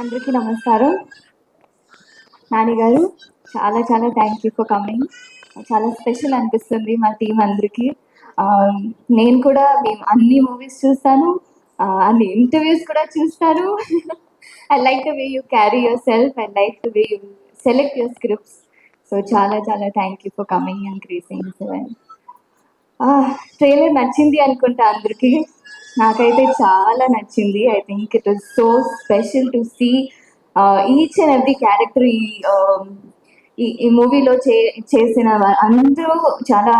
అందరికీ నమస్కారం. నాని గారు చాలా చాలా థ్యాంక్ యూ ఫర్ కమింగ్ చాలా స్పెషల్ అనిపిస్తుంది మా టీం అందరికీ. నేను కూడా మేము అన్ని మూవీస్ చూస్తాను అన్ని ఇంటర్వ్యూస్ కూడా చూస్తాను. I like the way you carry yourself I like the way you select your scripts so చాలా చాలా thank you for coming and creasing trailer నచ్చింది అనుకుంటా అందరికీ. నాకైతే చాలా నచ్చింది. I think it was so special to see each and every character ఈ ఈ మూవీలో చే చేసిన అందరూ చాలా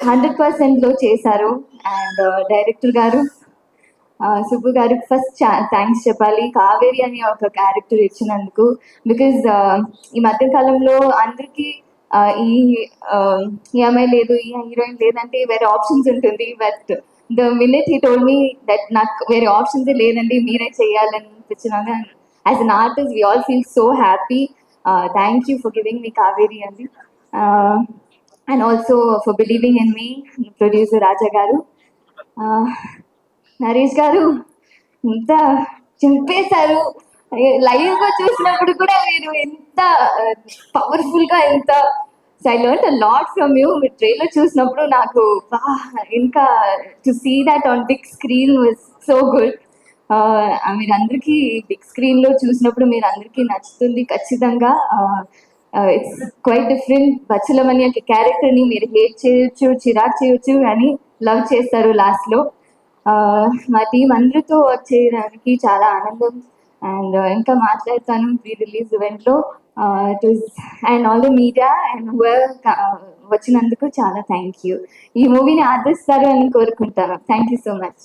హండ్రెడ్ పర్సెంట్లో చేశారు. అండ్ డైరెక్టర్ uh, గారు uh, సుబ్బు గారికి ఫస్ట్ థ్యాంక్స్ చెప్పాలి. కావేరి అని ఒక క్యారెక్టర్ ఇచ్చినందుకు. బికాజ్ uh, ఈ మధ్య కాలంలో అందరికీ ఈ um, ఈ అమ్మాయి లేదు ఈ హీరోయిన్ లేదంటే వేరే ఆప్షన్స్ ఉంటుంది. But the minute he told me that నాకు వేరే ఆప్షన్స్ లేదండి మీరే చేయాలని అనిపించినాక as an artist we all feel so happy thank you for giving me Kaveri అండి and also for believing in me producer Raja గారు. Uh, Naresh గారు ఎంత చంపేశారు. లైవ్గా చూసినప్పుడు కూడా మీరు ఎంత పవర్ఫుల్ uh, గా ఎంత I learn a lot from you me trailer చూసినప్పుడు నాకు ఇంకా to see that on big screen was so good మీరు అందరికీ బిగ్ స్క్రీన్లో చూసినప్పుడు మీరు అందరికీ నచ్చుతుంది ఖచ్చితంగా. ఇట్స్ క్వైట్ డిఫరెంట్ బచ్చలమని ఒక క్యారెక్టర్ని మీరు హేట్ చేయొచ్చు చిరాక్ చేయొచ్చు అని లవ్ చేస్తారు లాస్ట్లో. Uh, మా టీం అందరితో చేయడానికి చాలా ఆనందం. అండ్ uh, ఇంకా మాట్లాడతాను ప్రీ రిలీజ్ ఈవెంట్లో and all the media and వచ్చినందుకు చాలా థ్యాంక్ యూ ఈ మూవీని ఆదరిస్తారు అని కోరుకుంటాను. Thank you so much